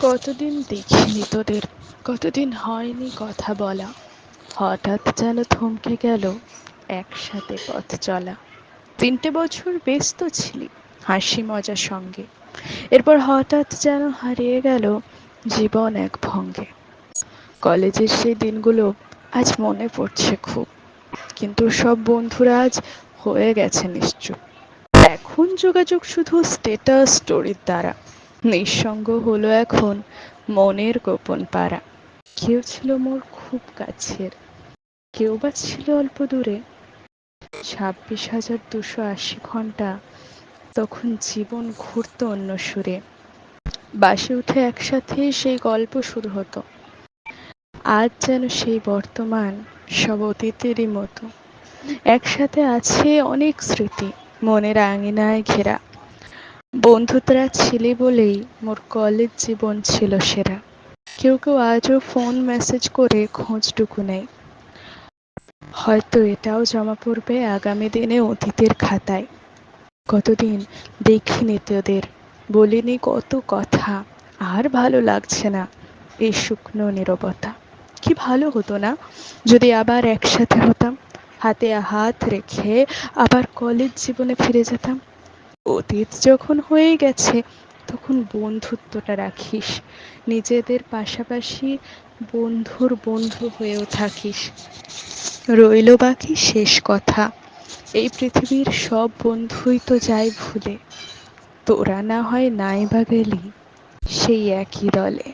কতদিন দেখিনি তোদের? কতদিন হয়নি কথা বলা। হঠাৎ যেন থমকে গেল একসাথে পথ চলা। তিনটে বছর ব্যস্ত ছিলি হাসি মজার সঙ্গে। এরপর হঠাৎ যেন হারিয়ে গেল জীবন এক ভঙ্গে। কলেজের সেই দিনগুলো আজ মনে পড়ছে খুব। কিন্তু সব বন্ধুরা আজ হয়ে গেছে নিশ্চুপ। এখন যোগাযোগ শুধু স্টেটাস স্টোরির দ্বারা। নিঃসঙ্গ হলো এখন মনের গোপন পাড়া। কেউ ছিল মোর খুব কাছের, কেউ বা ছিল অল্প দূরে। ছাব্বিশ হাজার দুশো আশি ঘণ্টা তখন জীবন ঘুরত অন্য সুরে। বাসে উঠে একসাথে সেই গল্প শুরু হতো। আজ যেন সেই বর্তমান, সব অতীতেরই মতো। একসাথে আছে অনেক স্মৃতি, মনের আঙিনায় ঘেরা। বন্ধুতরা ছিলে বলেই মোর কলেজ জীবন ছিল সেরা। কেউ কেউ আজও ফোন মেসেজ করে খোঁজটুকু নেয়। হয়তো এটাও জমা পড়বে আগামী দিনে অতীতের খাতায়। কতদিন দেখিনি তোদের, বলিনি কত কথা, আর ভালো লাগছে না এই শুকনো নীরবতা। কি ভালো হতো না, যদি আবার একসাথে হতাম, হাতে হাত রেখে আবার কলেজ জীবনে ফিরে যেতাম। অতীত যখন হয়ে গেছে, তখন বন্ধুত্বটা রাখিস। নিজেদের পাশাপাশি বন্ধুর বন্ধু হয়েও থাকিস। রইল বাকি শেষ কথা। এই পৃথিবীর সব বন্ধুই তো যায় ভুলে। তোরা না হয় নাই বা গেলি, সেই একই দলে।